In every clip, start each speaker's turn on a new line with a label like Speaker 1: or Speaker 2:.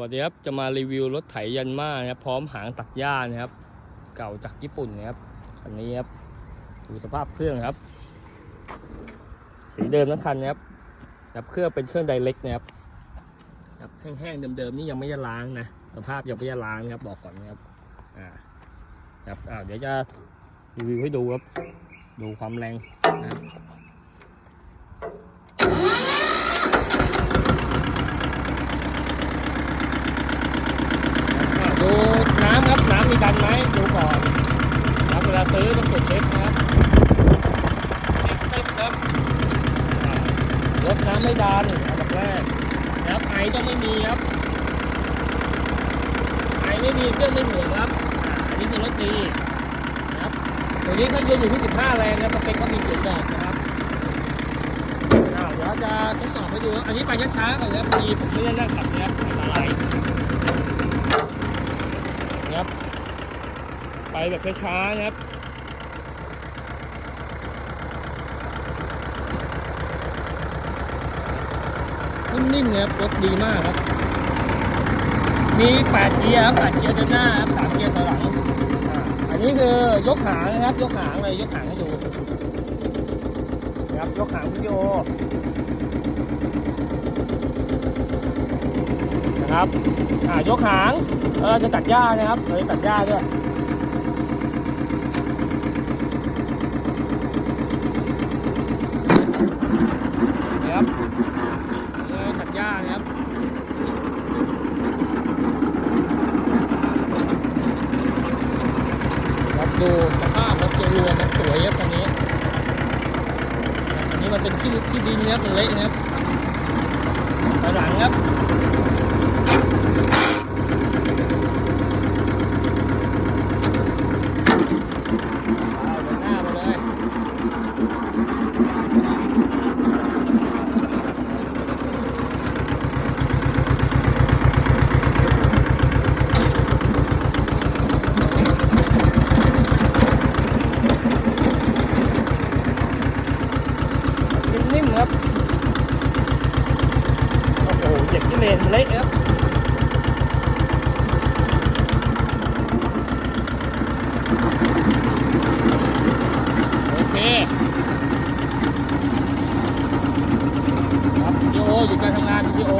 Speaker 1: วัสดีครับ จะมารีวิวรถไถยันมานะครับ พร้อมหางตัดหญ้านะครับ เก่าจากญี่ปุ่นนะครับคันนี้ครับ ดูสภาพเครื่องครับ สีเดิมทั้งคันนะครับครับเครื่องเป็นเครื่องไดเรกนะครับครับแห้งๆเดิมๆนี่ยังไม่ได้ล้างนะ สภาพยังไม่ได้ล้างนะครับ บอกก่อนนะครับ อ่า ครับอ่าเดี๋ยวจะรีวิวให้ดูครับ ดูความแรงนะดูน้ำครับ น้ำมีดันไหมดูก่อนนะเวลาซื้อต้องตรวจเช็คนะครับเช็คครับรถน้ำไม่ดันอันดับแรกนะครับไอต้องไม่มีครับไอไม่มีเครื่องไม่หมุนครับอันนี้คือรถดีนะครับตัวนี้เขายืนอยู่ที่ 15 แรงนะสเปคเขามีเขียนบอกนะครับเดี๋ยวจะทดสอบให้ดูอันนี้ไปช้าๆก่อนะครับพอดีผมไม่ได้นั่งขับนะครับอันตราย นะครับ ไปแบบช้าๆนะครับนิ่มๆนะครับรถดีมากครับ มี8เกียร์ครับ8เกียร์เดินหน้าครับ3เกียร์ถอหลังอันนี้คือยกหางนะครับ ยกหางเลยยกหางให้ดูนะครับยกหางวิดีโอนะครับอ่ายกหางเราจะตัดหญ้านะครับเราจะตัดหญ้าด้วยนะครับเราจะตัดหญ้านะครับครับดูสภาพครับ ตัวรวมมันสวยครับตอนนี้อันนี้มันเป็นที่ที่ดินครับมันเละครับหลังครับ เอาเดินหน้าไปเลยนิ่มๆครับ โอ้โห เลนเละครับโอเคครับวิดีโอหยุดการทำงานวิดีโอ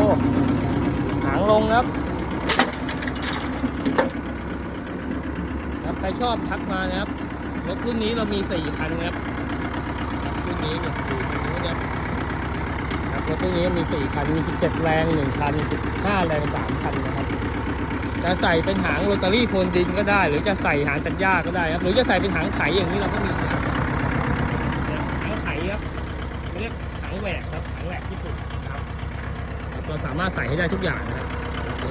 Speaker 1: หางลงครับครับใครชอบทักมานะครับรถรุ่นนี้เรามี4คันนะครับครับรุ่นนี้เนี่ยดูคันนู้นะครับ รถตู้นี้มี 4 คัน มี 17 แรง 1 คัน 15 แรง 3 คันนะครับ จะใส่เป็นหางโรตารี่โฟนดินก็ได้ หรือจะใส่หางตัดหญ้าก็ได้ครับ หรือจะใส่เป็นหางไถอย่างนี้เราก็มีนะครับหางไถครับเรียกหางแหวกครับ หางแหวกญี่ปุ่นนะครับเราสามารถใส่ให้ได้ทุกอย่างนะครับโอเค